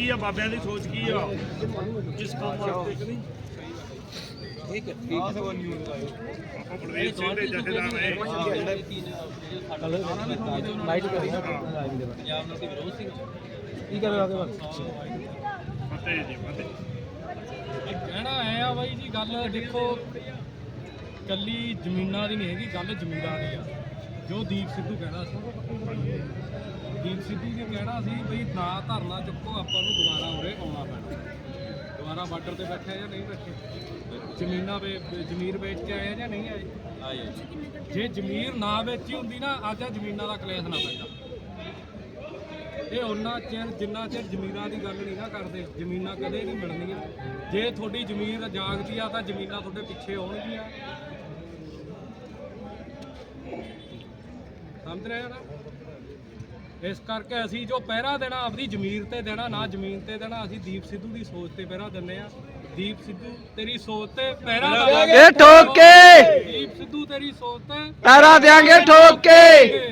ਕੀ ਆ ਬਾਬਿਆਂ ਦੀ ਸੋਚ ਕੀ ਆ? ਕਿਸ ਕੰਮ ਵਾਸਤੇ ਕਿ ਨਹੀਂ? ਠੀਕ ਹੈ ਠੀਕ ਹੈ। ਉਹ ਬਲਵੀਰ ਸਿੰਘ ਦੇ ਜਥੇਦਾਰ ਨੇ ਲਾਈਟ ਕਰੀ ਹਾਂ। ਪੰਜਾਬ ਨਾਲ ਵਿਰੋਧ ਸਿੰਘ? ਕੀ ਕਰ ਰਹੇ ਹੋ ਫਤਿਹ ਜੀ ਫਤਿਹ। ਕਹਿਣਾ ਐ ਆ ਬਾਈ ਜੀ ਗੱਲ ਦੇਖੋ ਕੱਲੀ ਜ਼ਮੀਨਾਂ ਦੀ ਨਹੀਂ ਹੈਗੀ ਗੱਲ ਜ਼ਮੀਰਾਂ ਦੀ ਆ। ਜੋ ਦੀਪ ਸਿੱਧੂ ਕਹਿਣਾ ਸੀ। ਦੀਪ ਸਿੱਧੂ ਜੀ ਕਹਿਣਾ ਸੀ ਬਈ ਨਾ ਧਰਨਾ ਚੁੱਕੋ ਆਪਾਂ ਨੂੰ ਦੁਬਾਰਾ ਉਰੇ ਆਉਣਾ ਪੈਣਾ। ਦੁਬਾਰਾ ਬਾਰਡਰ ਤੇ ਬੈਠੇ ਆ ਜਾਂ ਨਹੀਂ ਬੈਠੇ? ਜ਼ਮੀਨਾਂ ਵੇ ਜ਼ਮੀਰ ਵੇਚ ਕੇ ਆਏ ਆ ਜਾਂ ਨਹੀਂ ਆਏ? ਆਏ ਜੇ। ਜ਼ਮੀਰ ਨਾ ਵੇਚੀ ਹੁੰਦੀ ਨਾ ਅੱਜ ਆ ਜ਼ਮੀਨਾਂ ਦਾ ਕਲੇਸ਼ ਨਾ ਪੈਂਦਾ। ਇਹ ਉਹਨਾਂ ਚਿਰ ਜਿੰਨਾ ਚਿਰ ਜ਼ਮੀਰਾਂ ਦੀ ਗੱਲ ਨਹੀਂ ਨਾ ਕਰਦੇ ਜ਼ਮੀਨਾਂ ਕਦੇ ਨਹੀਂ ਮਿਲਣੀਆਂ। ਜੇ ਤੁਹਾਡੀ ਜ਼ਮੀਰ ਜਾਗਦੀ ਆ ਤਾਂ ਜ਼ਮੀਨਾਂ ਤੁਹਾਡੇ ਪਿੱਛੇ ਆਉਣਗੀਆਂ। ਸਮਝ ਰਹੇ ਹੋ ਨਾ? ਇਸ ਕਰਕੇ ਅਸੀਂ ਜੋ ਪਹਿਰਾ ਦੇਣਾ ਆਪਣੀ ਜ਼ਮੀਰ ਤੇ ਦੇਣਾ ਨਾ ਜ਼ਮੀਨ ਤੇ ਦੇਣਾ ਅਸੀਂ ਦੀਪ ਸਿੱਧੂ ਦੀ ਸੋਚ ਤੇ ਪਹਿਰਾ ਦਿੰਨੇ ਆ ਦੀਪ ਸਿੱਧੂ ਤੇਰੀ ਸੋਚ ਤੇ ਪਹਿਰਾ ਦੇਵਾਂਗੇ ਇਹ ਠੋਕ ਕੇ। ਦੀਪ ਸਿੱਧੂ ਤੇਰੀ ਸੋਚ ਤੇ ਤਾਰਾ ਦਿਆਂਗੇ ਠੋਕ ਕੇ।